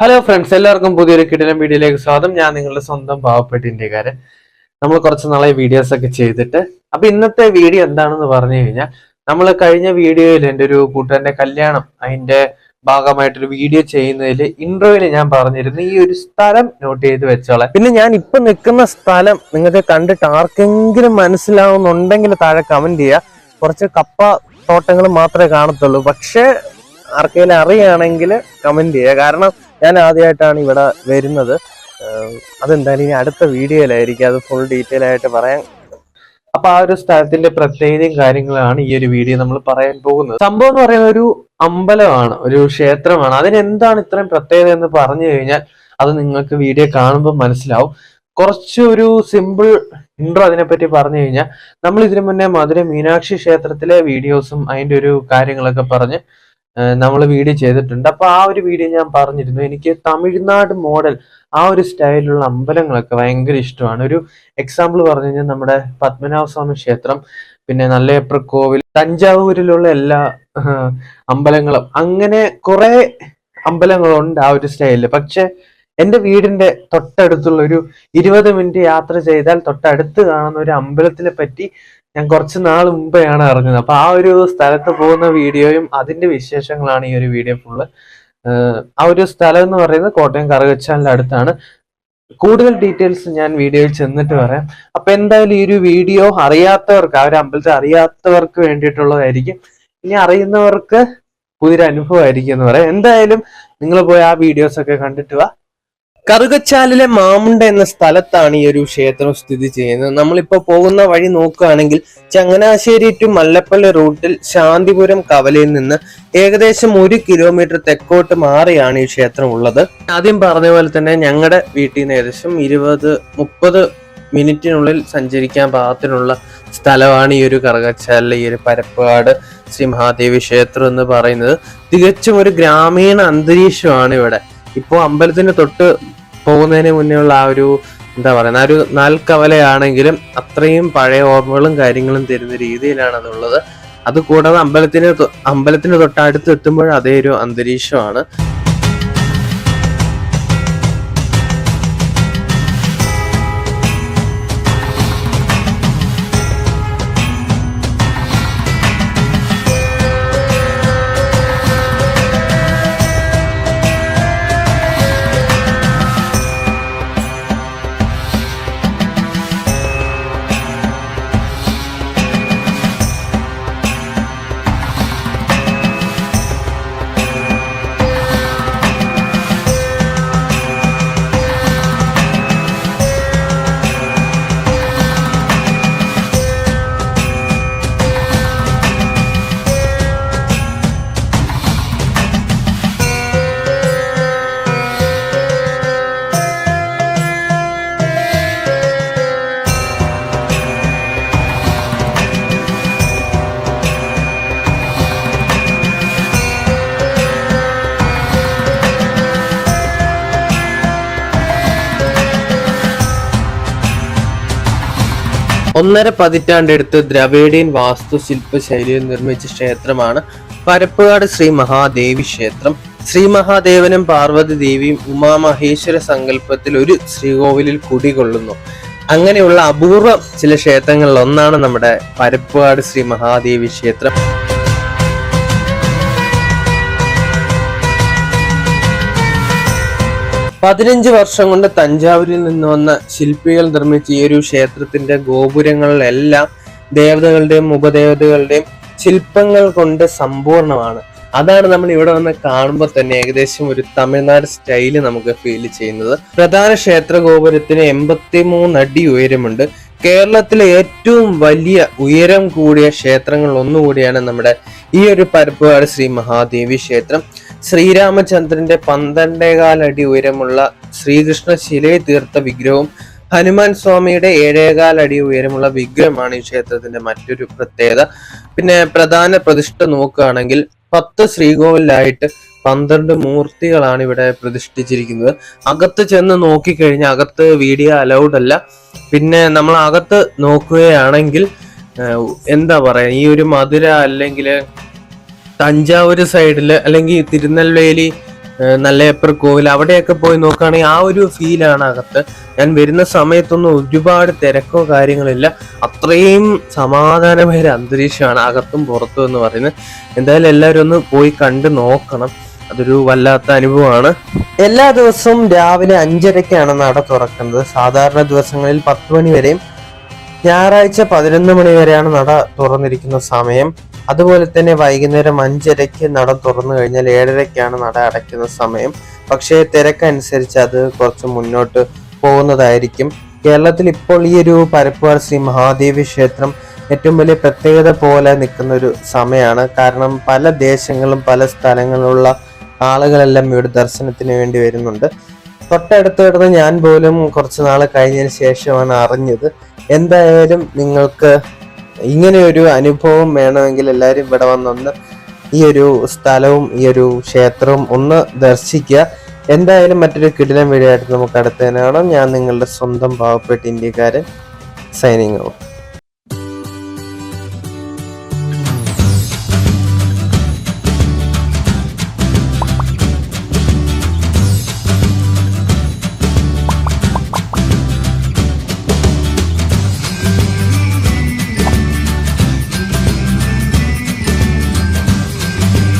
Hello friends എല്ലാവർക്കും പുതിയൊരു കിടിലം വീഡിയോയിലേക്ക് സ്വാഗതം. ഞാൻ നിങ്ങളുടെ സ്വന്തം പാവപ്പെട്ട ഇന്ത്യക്കാരൻ. നമ്മൾ കുറച്ച് നാളെ വീഡിയോസ് ഒക്കെ ചെയ്തിട്ട് അപ്പൊ ഇന്നത്തെ വീഡിയോ എന്താണെന്ന് പറഞ്ഞു കഴിഞ്ഞാൽ നമ്മൾ കഴിഞ്ഞ വീഡിയോയിൽ എന്റെ ഒരു കൂട്ടുകാരന്റെ കല്യാണം അതിന്റെ ഭാഗമായിട്ടൊരു വീഡിയോ ചെയ്യുന്നതിൽ ഇൻട്രോയിൽ ഞാൻ പറഞ്ഞിരുന്നു ഈ ഒരു സ്ഥലം നോട്ട് ചെയ്ത് വെച്ചോളെ പിന്നെ ഞാൻ ഇപ്പൊ നിൽക്കുന്ന സ്ഥലം നിങ്ങൾക്ക് കണ്ടിട്ട് ആർക്കെങ്കിലും മനസ്സിലാവുന്നുണ്ടെങ്കിൽ താഴെ കമന്റ് ചെയ്യുക. കുറച്ച് കപ്പ തോട്ടങ്ങൾ മാത്രമേ കാണത്തുള്ളൂ. പക്ഷേ ആർക്കെങ്കിലും അറിയുകയാണെങ്കിൽ കമന്റ് ചെയ്യുക. കാരണം ഞാൻ ആദ്യമായിട്ടാണ് ഇവിടെ വരുന്നത്. അതെന്തായാലും ഇനി അടുത്ത വീഡിയോയിലായിരിക്കും. അത് ഫുൾ ഡീറ്റെയിൽ ആയിട്ട് പറയാൻ. അപ്പൊ ആ ഒരു സ്ഥലത്തിന്റെ പ്രത്യേകതയും കാര്യങ്ങളാണ് ഈ ഒരു വീഡിയോ നമ്മൾ പറയാൻ പോകുന്നത്. സംഭവം എന്ന് പറയുന്ന ഒരു അമ്പലമാണ് ഒരു ക്ഷേത്രമാണ്. അതിനെന്താണ് ഇത്രയും പ്രത്യേകത എന്ന് പറഞ്ഞു കഴിഞ്ഞാൽ അത് നിങ്ങൾക്ക് വീഡിയോ കാണുമ്പോൾ മനസ്സിലാവും. കുറച്ച് ഒരു സിമ്പിൾ ഇൻട്രോ അതിനെപ്പറ്റി പറഞ്ഞു കഴിഞ്ഞാൽ നമ്മൾ ഇതിനു മുന്നേ മധുര മീനാക്ഷി ക്ഷേത്രത്തിലെ വീഡിയോസും അതിന്റെ ഒരു കാര്യങ്ങളൊക്കെ പറഞ്ഞ് നമ്മൾ വീഡിയോ ചെയ്തിട്ടുണ്ട്. അപ്പൊ ആ ഒരു വീഡിയോ ഞാൻ പറഞ്ഞിരുന്നു. എനിക്ക് തമിഴ്നാട് മോഡൽ ആ ഒരു സ്റ്റൈലുള്ള അമ്പലങ്ങളൊക്കെ ഭയങ്കര ഇഷ്ടമാണ്. ഒരു എക്സാമ്പിൾ പറഞ്ഞു കഴിഞ്ഞാൽ നമ്മുടെ പത്മനാഭ സ്വാമി ക്ഷേത്രം പിന്നെ നല്ലയപ്ര കോവിൽ തഞ്ചാവൂരിലുള്ള എല്ലാ അമ്പലങ്ങളും. അങ്ങനെ കുറെ അമ്പലങ്ങളുണ്ട് ആ ഒരു സ്റ്റൈലിൽ പക്ഷെ എന്റെ വീടിന്റെ തൊട്ടടുത്തുള്ള ഒരു ഇരുപത് മിനിറ്റ് യാത്ര ചെയ്താൽ തൊട്ടടുത്ത് കാണുന്ന ഒരു അമ്പലത്തിനെ പറ്റി ഞാൻ കുറച്ച് നാൾ മുമ്പെയാണ് അറിഞ്ഞത്. അപ്പൊ ആ ഒരു സ്ഥലത്ത് പോകുന്ന വീഡിയോയും അതിന്റെ വിശേഷങ്ങളാണ് ഈ ഒരു വീഡിയോ ഫുള്ള്. ആ ഒരു സ്ഥലം എന്ന് പറയുന്നത് കോട്ടയം കറുകച്ചാലിന്റെ അടുത്താണ്. കൂടുതൽ ഡീറ്റെയിൽസ് ഞാൻ വീഡിയോയിൽ ചെന്നിട്ട് പറയാം. അപ്പൊ എന്തായാലും ഈ ഒരു വീഡിയോ അറിയാത്തവർക്ക് ആ ഒരു അമ്പലത്തിൽ അറിയാത്തവർക്ക് വേണ്ടിയിട്ടുള്ളതായിരിക്കും. ഇനി അറിയുന്നവർക്ക് പുതിയൊരു അനുഭവമായിരിക്കും എന്ന് പറയാം. എന്തായാലും നിങ്ങൾ പോയി ആ വീഡിയോസ് ഒക്കെ കണ്ടിട്ട് വാ. കറുകച്ചാലിലെ മാമുണ്ട എന്ന സ്ഥലത്താണ് ഈ ഒരു ക്ഷേത്രം സ്ഥിതി ചെയ്യുന്നത്. നമ്മളിപ്പോ പോകുന്ന വഴി നോക്കുകയാണെങ്കിൽ ചങ്ങനാശ്ശേരി ടു മല്ലപ്പള്ളി റൂട്ടിൽ ശാന്തിപുരം കവലയിൽ നിന്ന് ഏകദേശം ഒരു കിലോമീറ്റർ തെക്കോട്ട് മാറിയാണ് ഈ ക്ഷേത്രം ഉള്ളത്. ആദ്യം പറഞ്ഞ പോലെ തന്നെ ഞങ്ങളുടെ വീട്ടിൽ നിന്ന് ഏകദേശം ഇരുപത് മുപ്പത് മിനിറ്റിനുള്ളിൽ സഞ്ചരിക്കാൻ പാകത്തിനുള്ള സ്ഥലമാണ് ഈ ഒരു കറുകച്ചാലിലെ ഈ ഒരു പരപ്പാട് ശ്രീ മഹാദേവി ക്ഷേത്രം എന്ന് പറയുന്നത്. തികച്ചും ഒരു ഗ്രാമീണ അന്തരീക്ഷമാണ് ഇവിടെ. ഇപ്പോൾ അമ്പലത്തിന് തൊട്ട് പോകുന്നതിന് മുന്നേ ഉള്ള ആ ഒരു എന്താ പറയുന്ന ആ ഒരു നാൽക്കവലയാണെങ്കിലും അത്രയും പഴയ ഓർമ്മകളും കാര്യങ്ങളും തരുന്ന രീതിയിലാണ് അതുള്ളത് അത് കൂടാതെ അമ്പലത്തിന് അമ്പലത്തിന് തൊട്ടടുത്ത് എത്തുമ്പോൾ അതേ ഒരു അന്തരീക്ഷമാണ്. ഒന്നര പതിറ്റാണ്ടെടുത്ത് ദ്രവിഡിയൻ വാസ്തുശില്പ ശൈലിയിൽ നിർമ്മിച്ച ക്ഷേത്രമാണ് പരപ്പുകാട് ശ്രീ മഹാദേവി ക്ഷേത്രം. ശ്രീ മഹാദേവനും പാർവതി ദേവിയും ഉമാമഹേശ്വര സങ്കല്പത്തിൽ ഒരു ശ്രീകോവിലിൽ കുടികൊള്ളുന്നു. അങ്ങനെയുള്ള അപൂർവ ചില ക്ഷേത്രങ്ങളിൽ ഒന്നാണ് നമ്മുടെ പരപ്പുകാട് ശ്രീ മഹാദേവി ക്ഷേത്രം. പതിനഞ്ച് വർഷം കൊണ്ട് തഞ്ചാവൂരിൽ നിന്ന് വന്ന ശില്പികൾ നിർമ്മിച്ച ഈ ഒരു ക്ഷേത്രത്തിന്റെ ഗോപുരങ്ങളിലെല്ലാം ദേവതകളുടെയും ഉപദേവതകളുടെയും ശില്പങ്ങൾ കൊണ്ട് സമ്പൂർണമാണ്. അതാണ് നമ്മൾ ഇവിടെ വന്ന് കാണുമ്പോൾ തന്നെ ഏകദേശം ഒരു തമിഴ്നാട് സ്റ്റൈൽ നമുക്ക് ഫീൽ ചെയ്യുന്നത്. പ്രധാന ക്ഷേത്ര ഗോപുരത്തിന് എൺപത്തി അടി ഉയരമുണ്ട്. കേരളത്തിലെ ഏറ്റവും വലിയ ഉയരം കൂടിയ ക്ഷേത്രങ്ങൾ ഒന്നുകൂടിയാണ് നമ്മുടെ ഈ ഒരു പരപ്പുകാട് ശ്രീ മഹാദേവി ക്ഷേത്രം. ശ്രീരാമചന്ദ്രന്റെ പന്ത്രണ്ടേകാൽ അടി ഉയരമുള്ള ശ്രീകൃഷ്ണ ശിലയെ തീർത്ത വിഗ്രഹവും ഹനുമാൻ സ്വാമിയുടെ ഏഴേകാൽ അടി ഉയരമുള്ള വിഗ്രഹമാണ് ഈ ക്ഷേത്രത്തിന്റെ മറ്റൊരു പ്രത്യേകത. പിന്നെ പ്രധാന പ്രതിഷ്ഠ നോക്കുകയാണെങ്കിൽ പത്ത് ശ്രീകോവിലായിട്ട് പന്ത്രണ്ട് മൂർത്തികളാണ് ഇവിടെ പ്രതിഷ്ഠിച്ചിരിക്കുന്നത്. അകത്ത് ചെന്ന് നോക്കിക്കഴിഞ്ഞാൽ അകത്ത് വീഡിയോ അലൗഡ് അല്ല. പിന്നെ നമ്മൾ അകത്ത് നോക്കുകയാണെങ്കിൽ എന്താ പറയാ ഈ ഒരു മധുര അല്ലെങ്കിൽ തഞ്ചാവൂർ സൈഡിൽ അല്ലെങ്കിൽ തിരുനെൽവേലി നല്ലയപ്പർ കോവിൽ അവിടെയൊക്കെ പോയി നോക്കുകയാണെങ്കിൽ ആ ഒരു ഫീലാണ് അകത്ത്. ഞാൻ വരുന്ന സമയത്തൊന്നും ഒരുപാട് തിരക്കോ കാര്യങ്ങളില്ല അത്രയും സമാധാനമായ ഒരു അന്തരീക്ഷമാണ് അകത്തും പുറത്തും എന്ന് പറയുന്നത്. എന്തായാലും എല്ലാവരും ഒന്ന് പോയി കണ്ട് നോക്കണം. അതൊരു വല്ലാത്ത അനുഭവമാണ്. എല്ലാ ദിവസവും രാവിലെ അഞ്ചരയ്ക്കാണ് നട തുറക്കുന്നത്. സാധാരണ ദിവസങ്ങളിൽ പത്ത് മണി വരെയും ഞായറാഴ്ച പതിനൊന്ന് മണി വരെയാണ് നട തുറന്നിരിക്കുന്ന സമയം. അതുപോലെ തന്നെ വൈകുന്നേരം അഞ്ചരയ്ക്ക് നട തുറന്നു കഴിഞ്ഞാൽ ഏഴരയ്ക്കാണ് നട അടയ്ക്കുന്ന സമയം. പക്ഷേ തിരക്കനുസരിച്ച് അത് കുറച്ച് മുന്നോട്ട് പോകുന്നതായിരിക്കും. കേരളത്തിൽ ഇപ്പോൾ ഈ ഒരു പരപ്പുവാർ ശ്രീ മഹാദേവി ക്ഷേത്രം ഏറ്റവും വലിയ പ്രത്യേകത പോലെ നിൽക്കുന്ന ഒരു സമയമാണ് കാരണം പല ദേശങ്ങളും പല സ്ഥലങ്ങളിലുള്ള ആളുകളെല്ലാം ഇവിടെ ദർശനത്തിന് വേണ്ടി വരുന്നുണ്ട്. തൊട്ടടുത്ത് കിടന്ന് ഞാൻ പോലും കുറച്ച് നാൾ കഴിഞ്ഞതിന് ശേഷമാണ് അറിഞ്ഞത്. എന്തായാലും നിങ്ങൾക്ക് ഇങ്ങനെ ഒരു അനുഭവം വേണമെങ്കിൽ എല്ലാവരും ഇവിടെ വന്നൊന്ന് ഈ ഒരു സ്ഥലവും ഈ ഒരു ക്ഷേത്രവും ഒന്ന് ദർശിക്കുക. എന്തായാലും മറ്റൊരു കിടിലം വീഡിയോ ആയിട്ട് നമുക്ക് അടുത്തതിനാണ് ഞാൻ നിങ്ങളുടെ സ്വന്തം പാവപ്പെട്ട ഇന്ത്യക്കാരൻ സൈനിങ് ഔട്ട്